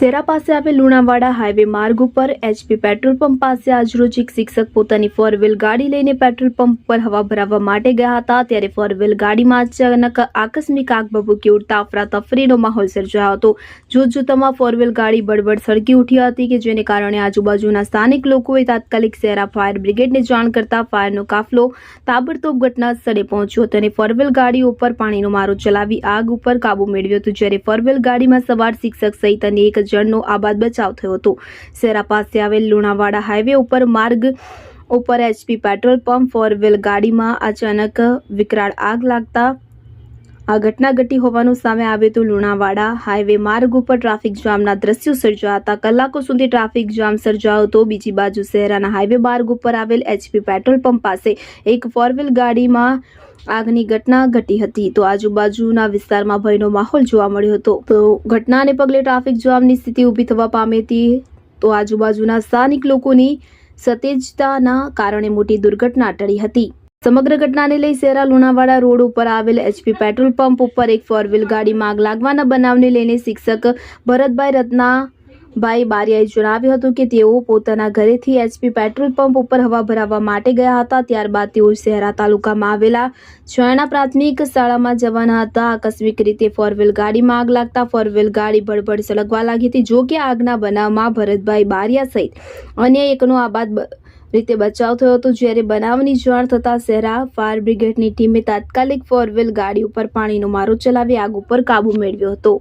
સેરા પાસે આવેલ લુણાવાડા હાઈવે માર્ગ ઉપર એચપી પેટ્રોલ પંપ પાસે આજરોજ એક શિક્ષક પોતાની ફોર વ્હીલ ગાડી લઈને પેટ્રોલ પંપ પર હવા ભરાવવા માટે ગયા હતા. ત્યારે ફોર વ્હીલ ગાડીમાં અચાનક આકસ્મિક આગ ભભૂકી ઉડતા અફરાતફરીનો માહોલ સર્જાયો હતો. જોત જોતામાં ફોર વ્હીલ ગાડી બળબડ સળગી ઉઠી હતી કે જેને કારણે આજુબાજુના સ્થાનિક લોકોએ તાત્કાલિક સેરા ફાયર બ્રિગેડને જાણ કરતા ફાયરનો કાફલો તાબડતોબ ઘટના સ્થળે પહોંચ્યો હતો અને ફોર વ્હીલ ગાડી ઉપર પાણીનો મારો ચલાવી આગ ઉપર કાબુ મેળવ્યો હતો. જ્યારે ફોર વ્હીલ ગાડીમાં સવાર શિક્ષક સહિત અને એક જણનો આબાદ બચાવ થયો હતો. સેરા પાસે આવેલ લુણાવાડા હાઈવે ઉપર માર્ગ ઉપર HP petrol pump four wheel ગાડીમાં અચાનક વિકરાળ આગ લાગતા આ ઘટના ઘટી હોવાનું સામે આવ્યું હતું લુણાવાડા હાઈવે માર્ગ ઉપર ટ્રાફિક જામના દ્રશ્યો સર્જાયા હતા કલાકો સુધી ટ્રાફિક જામ સર્જાયો હતો બીજી બાજુ શહેરાના હાઈવે માર્ગ ઉપર આવેલ એચપી પેટ્રોલ પંપ પાસે એક ફોર વ્હીલ ગાડીમાં આગની ઘટના ઘટી હતી. તો આજુબાજુના વિસ્તારમાં ભયનો માહોલ જોવા મળ્યો હતો. તો ઘટનાને પગલે ટ્રાફિક જામની સ્થિતિ ઊભી થવા પામી હતી તો આજુબાજુના સ્થાનિક લોકોની સતેજતાના કારણે મોટી દુર્ઘટના ટળી હતી. સમગ્ર ઘટનાને લઈ શેરા લુણાવાડા રોડ ઉપર આવેલ એચપી પેટ્રોલ પંપ ઉપર એક ફોર ગાડીમાં આગ લાગવાના બનાવને લઈને શિક્ષક ભરતભાઈ રત્નાભાઈ બારિયાએ જણાવ્યું હતું કે તેઓ પોતાના ઘરેથી એચપી પેટ્રોલ પંપ ઉપર હવા ભરાવવા માટે ગયા હતા. ત્યારબાદ તેઓ શહેરા તાલુકામાં આવેલા છોયણા પ્રાથમિક શાળામાં જવાના હતા. આકસ્મિક રીતે ફોર ગાડીમાં આગ લાગતા ફોર ગાડી ભડભડ સળગવા લાગી હતી. જો કે આગના બનાવમાં ભરતભાઈ બારિયા સહિત અન્ય એકનો આબાદ રીતે બચાવ થયો હતો જ્યારે બનાવની જાણ થતાં શહેરા ફાયર બ્રિગેડની ટીમે તાત્કાલિક ફોર વ્હીલ ગાડી ઉપર પાણીનો મારો ચલાવી આગ ઉપર કાબુ મેળવ્યો હતો.